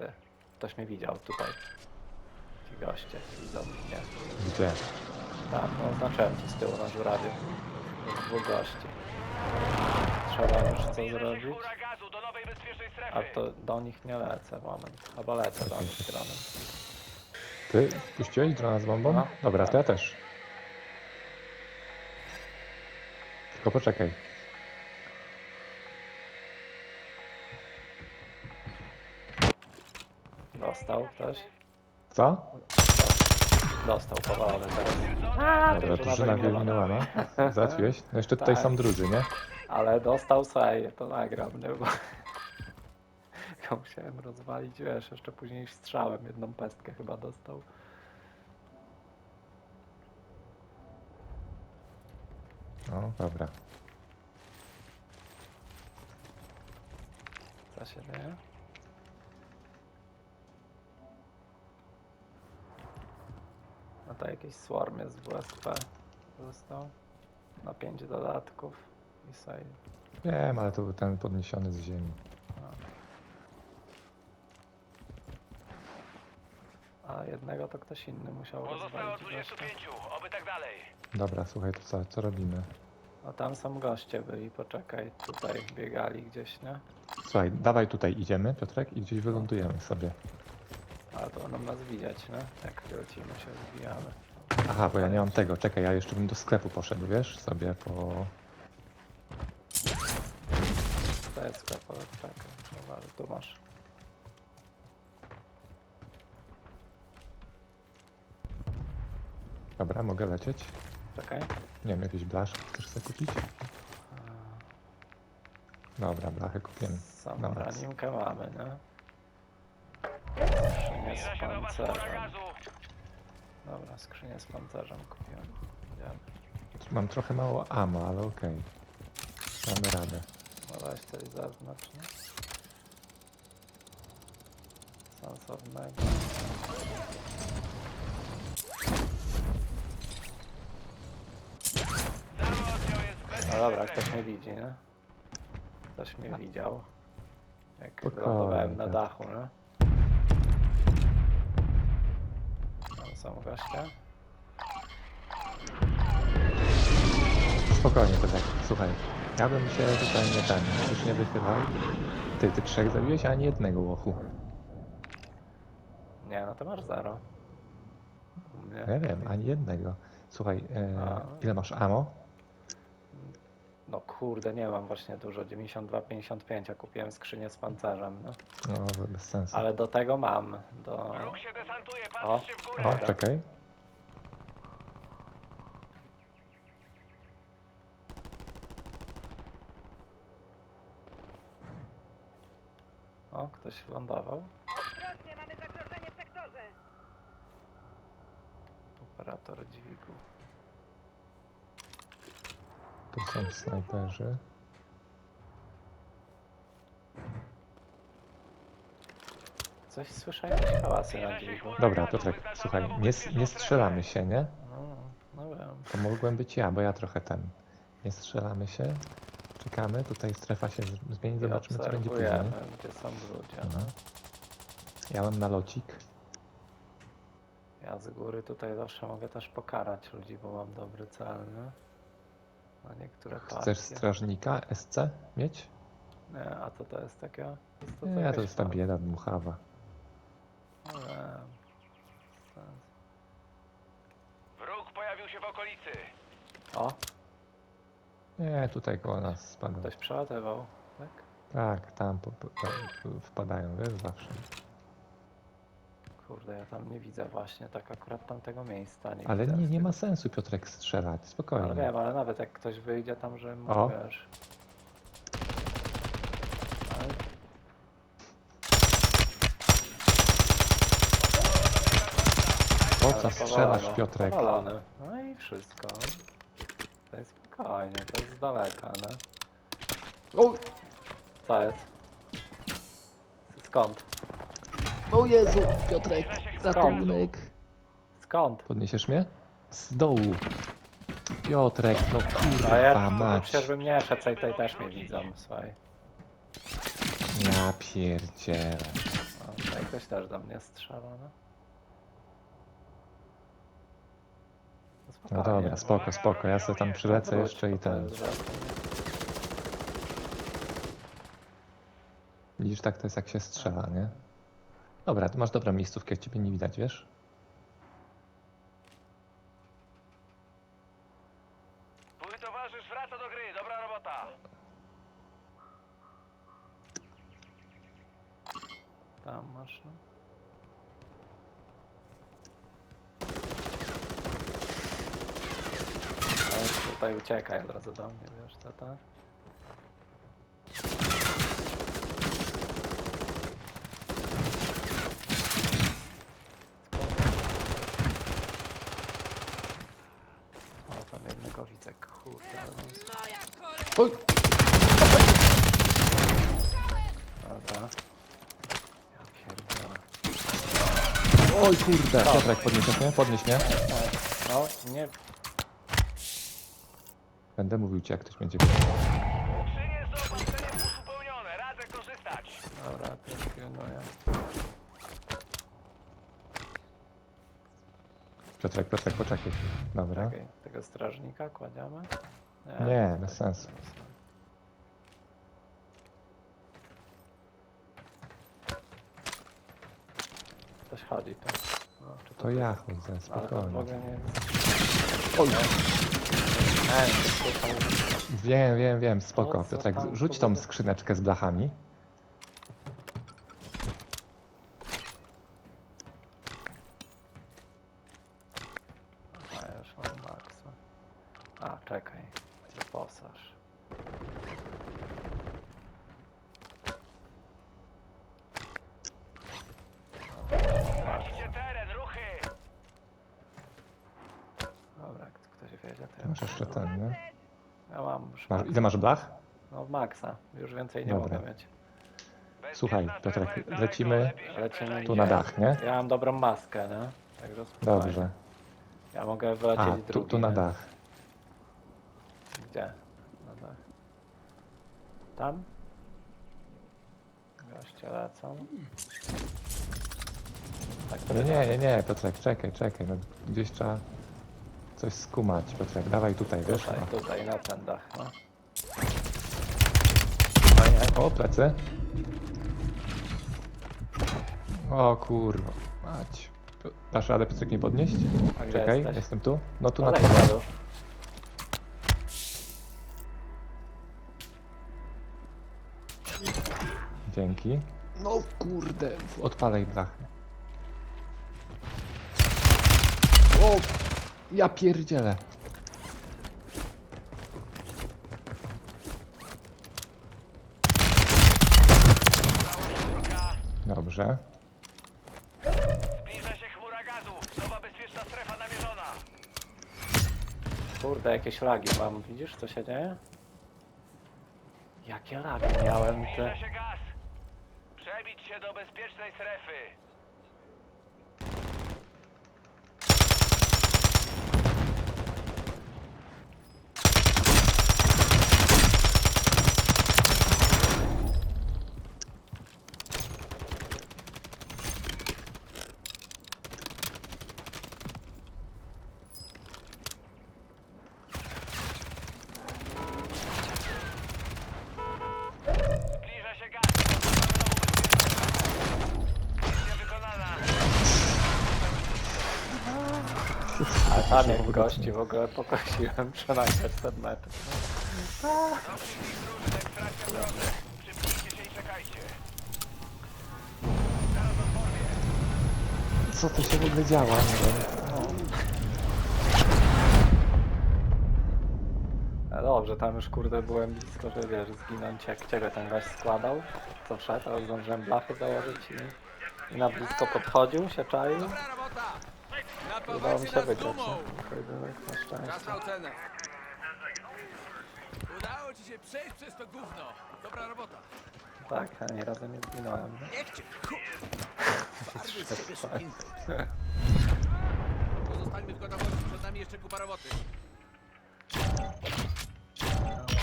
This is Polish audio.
Ty. Ktoś mnie widział tutaj. Ci goście widzą mnie. Gdzie? Tam, no oznaczyłem ci z tyłu na żurawie. Dwóch gości. Trzeba już co zrobić. chmura gazu do nowej bezpiecznej strefy. A to do nich nie lecę, moment. Albo lecę do nich dronem. Ty puściłeś drona z bombą? No. Dobra, to ja też. Tylko poczekaj. Dostał ktoś? Co? Dostał, powalony teraz. Dobra, drużyna wyeliminowana. Załatwiłeś? No jeszcze tutaj Tak. są drudzy, nie? Ale dostał saj, to nagram, nie? Bo go musiałem rozwalić, wiesz, jeszcze później strzałem jedną pestkę chyba dostał. No, dobra. Co się dzieje? To jakiś swarm jest w WSP. Został. Na 5 dodatków. I saj. Wiem, ale to był ten podniesiony z ziemi. A jednego to ktoś inny musiał Pozostało rozwalić. właśnie. 25, oby tak dalej. Dobra, słuchaj, to co, co robimy? No tam są goście byli, poczekaj, tutaj biegali gdzieś, nie? Słuchaj, dawaj tutaj idziemy, Piotrek, i gdzieś wylądujemy sobie. To będą nas widzieć, nie? Jak lecimy się zbijamy. Aha, bo ja nie mam tego. Czekaj, ja jeszcze bym do sklepu poszedł, wiesz? Sobie po... To jest sklep, ale czekaj. Dobra, ale tu masz. Dobra, mogę lecieć? Czekaj. Nie wiem, jakieś blaszki chcesz sobie kupić? Dobra, blachę kupiemy. Na max. Samoranimkę mamy, nie? Skrzynię z pancerzem. Dobra, skrzynię z pancerzem kupiłem. Idziemy. Mam trochę mało ammo, ale okej. Mamy radę. No weź coś zaznacz, nie? Sensownego. No dobra, ktoś mnie widzi, nie? Ktoś mnie widział. Jak Spokojnie, wylądowałem na dachu, nie? Są goście. Spokojnie, Piotrek, słuchaj. Ja bym się tutaj nie ten, już nie wychylał. Ty, ty trzech zabiłeś, ani jednego łochu. Nie, no to masz zero. U mnie. Ja wiem, ani jednego. Słuchaj, e, A. ile masz ammo? No kurde, nie mam właśnie dużo. 92, 55, a kupiłem skrzynię z pancerzem, no. No, to bez sensu. Ale do tego mam. Do... Wróg się desantuje, O, patrzcie w górę. O, czekaj. O, ktoś lądował. Ostrożnie, mamy zagrożenie w sektorze. Operator dźwigu. Tu są snajperzy. Coś słyszę jakieś hałasy na. Dobra, Piotrek, słuchaj, nie, s- nie strzelamy się, nie? No, no wiem. To mogłem być ja, bo ja trochę ten. Nie strzelamy się. Czekamy, tutaj strefa się z- zmieni, zobaczymy co będzie później. obserwujemy, gdzie są ludzie. No. Ja mam nalocik. Ja z góry tutaj zawsze mogę też pokarać ludzi, bo mam dobry cel, nie? Na niektóre partie. Chcesz strażnika SC mieć? Nie, a to to jest taka... To, Nie, to jest ta bieda dmuchawa. No. Wróg pojawił się w okolicy. O, Nie, tutaj koło nas spadł. ktoś przelatywał, tak? Tak, tam po, po, po- wpadają, wiesz, zawsze. Kurde, ja tam nie widzę właśnie tak akurat tamtego miejsca. Nie Ale widzę nie, z nie tego- ma sensu Piotrek strzelać, Ale spokojnie. wiem, ale nawet jak ktoś wyjdzie tam, że mu O. wiesz. Ale Po co Ale strzelasz powalone, Piotrek? powalone. No i wszystko. To jest spokojnie, to jest z daleka, no. Co jest? Skąd? O Jezu, Piotrek, ratunek. Skąd? Podniesiesz mnie? Z dołu. Piotrek, no A ja kurwa mać. przecież bym nie szedł, tutaj, tutaj też mnie widzą, słuchaj. Ja pierdzielę. O, tutaj ktoś też do mnie strzela, no. No spokojnie. dobra, spoko, spoko. Ja sobie tam przylecę Wróć, jeszcze i to ten. Widzisz, tak to jest jak się strzela, nie? Dobra, tu masz dobrą miejscówkę, ciebie nie widać, wiesz? Twój towarzysz wraca do gry. Dobra robota. Tam masz, no. No tutaj uciekaj od razu do mnie, wiesz co tak? O, tam jednego widzę, kurde. ale on jest- Oj! Dobra. Ja pierdolę. Oj kurde! Piotrek, podnieś mnie? Podnieś mnie. No, nie Będę mówił ci, jak ktoś będzie... Skrzynie z zaopatrzeniem uzupełnione. Radzę korzystać. Dobra, pilnuję. Piotrek, Piotrek, poczekaj. Dobra. Czekaj, tego strażnika kładziemy? Nie, bez sensu. Ktoś chodzi tu. No, czy To ja chodzę, Ale to w spokojnie. ogóle nie! Ej, tutaj... Wiem, wiem, wiem, spoko. No, co Piotrek, tam rzuć tą powiedział? skrzyneczkę z blachami. A, ja już mam maksa. A, czekaj. Wyposaż. Tracicie teren. Ruchy. Dobra, jak ktoś wiedzie, to Ty ja... masz jeszcze ten, nie? Ja mam już Masz, maksa. ile masz blach? No, maksa. Już więcej nie Dobra. mogę mieć. Słuchaj, Piotrek, lecimy Lecimy. Tu na dach, nie? Ja mam dobrą maskę, nie? Także spokojnie. Dobrze. Ja mogę wylecieć A, drugi. tu, tu na nie? dach. Gdzie? Na dach. Tam? Goście lecą. Tak, Nie, nie, nie, nie, Piotrek, czekaj, czekaj. No, gdzieś trzeba coś skumać, Piotrek. Dawaj tutaj, wiesz? Tutaj, No. tutaj, na ten dach, no. O, plecy. O kurwa, mać. Dasz radę Piotrek nie podnieść? A gdzie Czekaj, jesteś? jestem tu. No tu na dole. padł. Dzięki. No kurde, odpalaj blachę. O, ja pierdzielę. Dobrze. Zbliża się chmura gazu. Nowa bezpieczna strefa namierzona. Kurde, jakieś lagi mam. Widzisz, co się dzieje? Jakie lagi miałem, ty? Zbliża się gaz. Się do bezpiecznej strefy. Zbliża się gaz. Misja wykonana. A tam jak gości w ogóle pokosiłem przenagrać ten mecz. Drużyn ekstrakcja w drodze. Przypnijcie się i czekajcie. Zaraz was porwie. Co to się w ogóle działa? Nie wiem. No dobrze, tam już kurde byłem blisko, że wiesz, zginąć jak ciebie ten gość składał, co wszedł, zdążyłem blachy założyć i, i na blisko podchodził, się czaił. Udało mi Napawacie się nas wygrać, dumą! no. Pojedynek na szczęście. Czas na ocenę. Udało ci się przejść przez to gówno. Dobra robota. Tak, ani razu nie zginąłem. nie? Niech cię Twardy z ciebie. Pozostańmy w gotowości. Przed nami jeszcze kupa roboty.